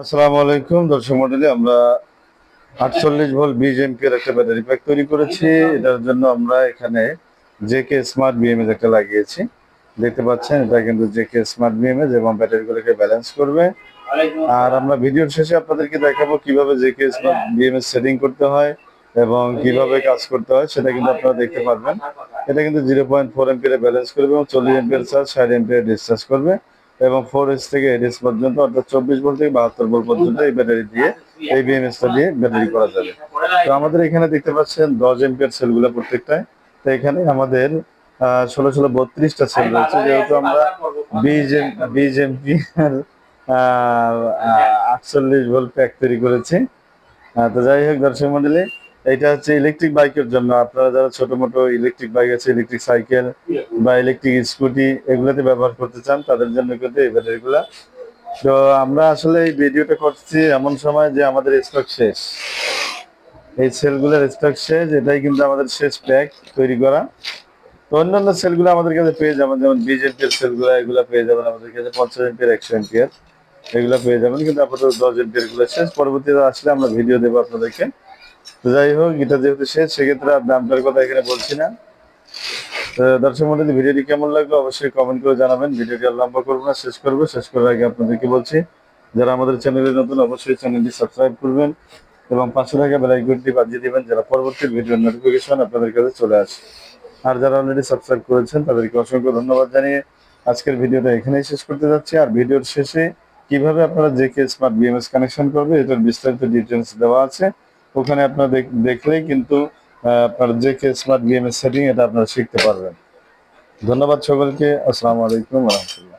আসসালামু আলাইকুম, দর্শক মন্ডলী, আমরা আটচল্লিশ ভোল্ট বিশ এমপির একটা ব্যাটারি প্যাক তৈরি করেছি। এটার জন্য আমরা এখানে জেকে স্মার্ট বিএমএস একটা লাগিয়েছি। দেখতে পাচ্ছেন, এটা কিন্তু জেকে স্মার্ট বিএমএস এবং ব্যাটারিগুলোকে ব্যালেন্স করবে। আর আমরা ভিডিওর শেষে আপনাদেরকে দেখাবো কীভাবে জেকে স্মার্ট বিএমএস সেটিং করতে হয় এবং কীভাবে কাজ করতে হয়, সেটা কিন্তু আপনারা দেখতে পারবেন। এটা কিন্তু zero point four ampere balance করবে এবং চল্লিশ এমপিয়ার চার্জ ষাট এমপিয়ার ডিসচার্জ করবে। এবং ফোর এস থেকে এইট এস পর্যন্ত, অর্থাৎ চব্বিশ ভোল্ট থেকে বাহাত্তর ভোল্ট পর্যন্ত এই ব্যাটারি দিয়ে, এই বিএমএসটা দিয়ে ব্যাটারি করা যাবে। তো আমাদের এখানে দেখতে পাচ্ছেন দশ এমপিয়ার সেলগুলো প্রত্যেকটায়। তো এখানে আমাদের ষোলো ষোলো বত্রিশটা সেল রয়েছে, যেহেতু আমরা বিশ এম, বিশ এমপিয়ার আটচল্লিশ ভোল্ট প্যাক তৈরি করেছি। তো যাই হোক দর্শক মন্ডলী এটা হচ্ছে ইলেকট্রিক বাইকের জন্য। আপনারা যারা ছোট মোটো ইলেকট্রিক বাইক আছে ইলেকট্রিক সাইকেল বা ইলেকট্রিক স্কুটি এগুলোতে ব্যবহার করতে চান, তাদের জন্য কিন্তু এই ব্যাটারিগুলা তো আমরা আসলে এই ভিডিওটা করছি এমন সময় যে আমাদের স্টক শেষ। এই সেলগুলোর স্টক শেষ, এটাই কিন্তু আমাদের শেষ প্যাক তৈরি করা। তো অন্যান্য সেলগুলো আমাদের কাছে পেয়ে যাবেন, যেমন বিশ এমপিয়ার সেলগুলো এগুলো পেয়ে যাবেন আমাদের কাছে। পঞ্চাশ এমপিয়ার একশো এমপিয়ার এগুলো পেয়ে যাবেন। কিন্তু আপাতত দশ এমপিয়ারগুলো শেষ। পরবর্তীতে আসলে আমরা ভিডিও দেবো আপনাদেরকে। যাই হোক, এটা যেহেতু শেষ, সেক্ষেত্রে আর দামটার কথা এখানে বলছি না। দর্শক মন্ডলী, ভিডিওটি কেমন লাগল অবশ্যই কমেন্ট করে জানাবেন। ভিডিওটি আর লম্বা করব না, শেষ করব। শেষ করার আগে আপনাদেরকে বলছি, যারা আমাদের চ্যানেলে নতুন, অবশ্যই চ্যানেলটি সাবস্ক্রাইব করবেন এবং পাঁচশো টাকা বেলাইকনটি বাজিয়ে দিবেন, যারা পরবর্তী ভিডিওর নোটিফিকেশন আপনাদের কাছে চলে আসে। আর যারা অলরেডি সাবস্ক্রাইব করেছেন, তাদেরকে অসংখ্য ধন্যবাদ জানিয়ে আজকের ভিডিওটা এখানেই শেষ করতে যাচ্ছি। আর ভিডিওর শেষে কীভাবে আপনারা জেকে স্মার্ট বিএমএস কানেকশন করবে, এটার বিস্তারিত ডিটেলস দেওয়া আছে। ওখানে আপনার দেখ- দেখলেই কিন্তু আপনার জেকে স্মার্ট গেমের সেটিং এটা আপনারা শিখতে পারবেন। ধন্যবাদ সকলকে। আসসালামু আলাইকুম রহমতুল্লাহ।